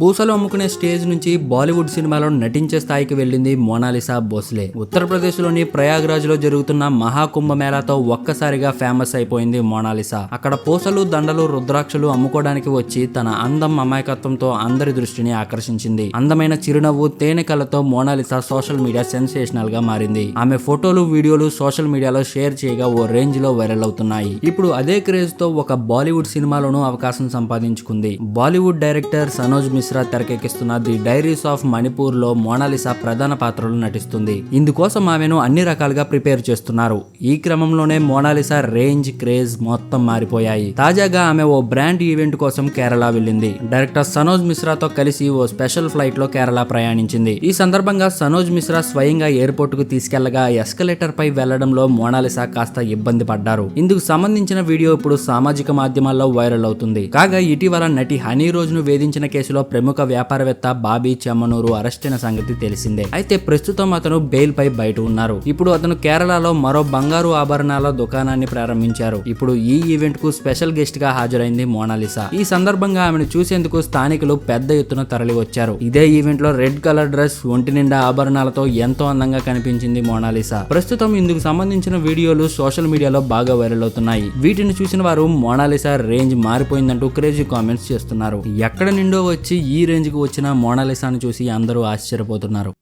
పూసలు అమ్ముకునే స్టేజ్ నుంచి బాలీవుడ్ సినిమాలో నటించే స్థాయికి వెళ్ళింది మోనాలిసా భోస్లే. ఉత్తరప్రదేశ్లోని ప్రయాగ్రాజ్లో జరుగుతున్న మహాకుంభమేళాతో ఒక్కసారిగా ఫేమస్ అయిపోయింది మోనాలిసా. అక్కడ పూసలు దండలు రుద్రాక్షలు అమ్ముకోవడానికి వచ్చి తన అందం అమాయకత్వంతో అందరి దృష్టిని ఆకర్షించింది. అందమైన చిరునవ్వు తేనె కళ్ళతో మోనాలిసా సోషల్ మీడియా సెన్సేషనల్గా మారింది. ఆమె ఫోటోలు వీడియోలు సోషల్ మీడియాలో షేర్ చేయగా ఓ రేంజ్లో వైరల్ అవుతున్నాయి. ఇప్పుడు అదే క్రేజ్తో ఒక బాలీవుడ్ సినిమాలోనూ అవకాశం సంపాదించుకుంది. బాలీవుడ్ డైరెక్టర్ సనోజ్ మిస్ మిశ్రా తెరకెక్కిస్తున్న ది డైరీస్ ఆఫ్ మణిపూర్లో మోనాలిసా ప్రధాన పాత్రలో నటిస్తుంది. ఇందుకోసం ఆమెను అన్ని రకాలుగా ప్రిపేర్ చేస్తున్నారు. ఈ క్రమంలోనే మోనాలిసా రేంజ్ క్రేజ్ మొత్తం మారిపోయాయి. తాజాగా ఆమె ఓ బ్రాండ్ ఈవెంట్ కోసం కేరళ వెళ్ళింది. డైరెక్టర్ సనోజ్ మిశ్రాతో కలిసి ఓ స్పెషల్ ఫ్లైట్లో కేరళ ప్రయాణించింది. ఈ సందర్భంగా సనోజ్ మిశ్రా స్వయంగా ఎయిర్పోర్ట్కు తీసుకెళ్ళగా ఎస్కలేటర్ పై వెళ్ళడంలో మోనాలిసా కాస్త ఇబ్బంది పడ్డారు. ఇందుకు సంబంధించిన వీడియో ఇప్పుడు సామాజిక మాధ్యమాల్లో వైరల్ అవుతుంది. కాగా ఇటీవల నటి హనీ రోజును వేధించిన కేసులో ప్రముఖ వ్యాపారవేత్త బాబీ చెమ్మనూరు అరెస్టైన సంగతి తెలిసిందే. అయితే ప్రస్తుతం అతను బెయిల్ పై బయట ఉన్నారు. ఇప్పుడు అతను కేరళలో మరో బంగారు ఆభరణాల దుకాణాన్ని ప్రారంభించారు. ఇప్పుడు ఈ ఈవెంట్కు స్పెషల్ గెస్ట్గా హాజరైంది మోనాలిసా. ఈ సందర్భంగా ఆమెను చూసేందుకు స్థానికులు పెద్ద ఎత్తున తరలి వచ్చారు ఇదే ఈవెంట్లో రెడ్ కలర్ డ్రెస్ ఒంటి నిండా ఆభరణాలతో ఎంతో అందంగా కనిపించింది మోనాలిసా. ప్రస్తుతం ఇందుకు సంబంధించిన వీడియోలు సోషల్ మీడియాలో బాగా వైరల్ అవుతున్నాయి. వీటిని చూసిన వారు మోనాలిసా రేంజ్ మారిపోయిందంటూ క్రేజీ కామెంట్స్ చేస్తున్నారు. ఎక్కడ నిండో వచ్చి ఈ రేంజ్కు వచ్చిన మోనాలిసాను చూసి అందరూ ఆశ్చర్యపోతున్నారు.